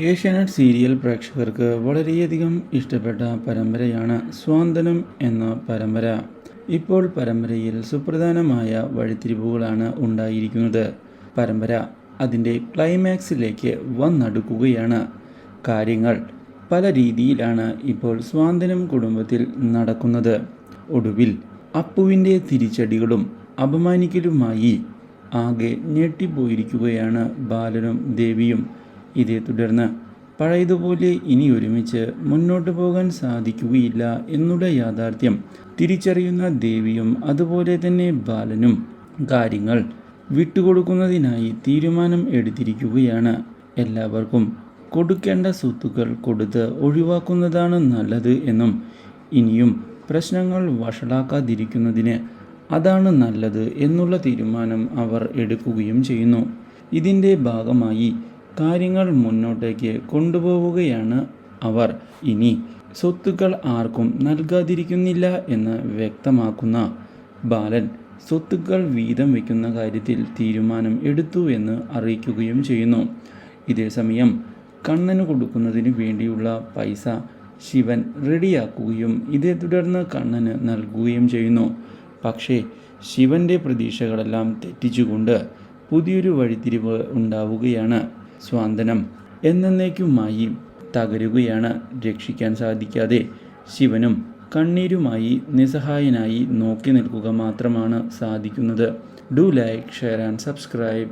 Asianet serial പ്രേക്ഷകർക്ക് വളരെയധികം ഇഷ്ടപ്പെട്ട പരമ്പരയാണ് സ്വാന്തനം എന്ന പരമ്പര. ഇപ്പോൾ പരമ്പരയിൽ സുപ്രധാനമായ വഴിത്തിരിവുകളാണ് ഉണ്ടായിരിക്കുന്നത്. പരമ്പര അതിന്റെ ക്ലൈമാക്സിലേക്ക് വന്നടുക്കുകയാണ്. കാര്യങ്ങൾ പല രീതിയിലാണ് ഇപ്പോൾ സ്വാന്തനം കുടുംബത്തിൽ നടക്കുന്നത്. ഒടുവിൽ അപ്പുവിന്റെ തിരിച്ചടികളും അപമാനിക്കലുമായി ആകെ ഞെട്ടിപ്പോയിരിക്കുകയാണ് ബാലനും ദേവിയും. ഇതേ തുടർന്ന് പഴയതുപോലെ ഇനി ഒരുമിച്ച് മുന്നോട്ട് പോകാൻ സാധിക്കുകയില്ല എന്നുള്ള യാഥാർത്ഥ്യം തിരിച്ചറിയുന്ന ദേവിയും അതുപോലെ തന്നെ ബാലനും കാര്യങ്ങൾ വിട്ടുകൊടുക്കുന്നതിനായി തീരുമാനം എടുത്തിരിക്കുകയാണ്. എല്ലാവർക്കും കൊടുക്കേണ്ട സ്വത്തുക്കൾ കൊടുത്ത് ഒഴിവാക്കുന്നതാണ് നല്ലത് എന്നും ഇനിയും പ്രശ്നങ്ങൾ വഷളാക്കാതിരിക്കുന്നതിന് അതാണ് നല്ലത് എന്നുള്ള തീരുമാനം അവർ എടുക്കുകയും ചെയ്യുന്നു. ഇതിന്റെ ഭാഗമായി കാര്യങ്ങൾ മുന്നോട്ടേക്ക് കൊണ്ടുപോവുകയാണ് അവർ. ഇനി സ്വത്തുക്കൾ ആർക്കും നൽകാതിരിക്കുന്നില്ല എന്ന് വ്യക്തമാക്കുന്ന ബാലൻ സ്വത്തുക്കൾ വീതം വയ്ക്കുന്ന കാര്യത്തിൽ തീരുമാനം എടുത്തു എന്ന് അറിയിക്കുകയും ചെയ്യുന്നു. ഇതേസമയം കണ്ണന് കൊടുക്കുന്നതിന് വേണ്ടിയുള്ള പൈസ ശിവൻ റെഡിയാക്കുകയും ഇതേ തുടർന്ന് കണ്ണന് നൽകുകയും ചെയ്യുന്നു. പക്ഷേ ശിവന്റെ പ്രതീക്ഷകളെല്ലാം തെറ്റിച്ചുകൊണ്ട് പുതിയൊരു വഴിത്തിരിവ് ഉണ്ടാവുകയാണ്. സ്വാന്തനം എന്നേക്കുമായി തകരുകയാണ്. രക്ഷിക്കാൻ സാധിക്കാതെ ശിവനും കണ്ണീരുമായി നിസ്സഹായനായി നോക്കി നിൽക്കുക മാത്രമാണ് സാധിക്കുന്നത്. Do like share and subscribe.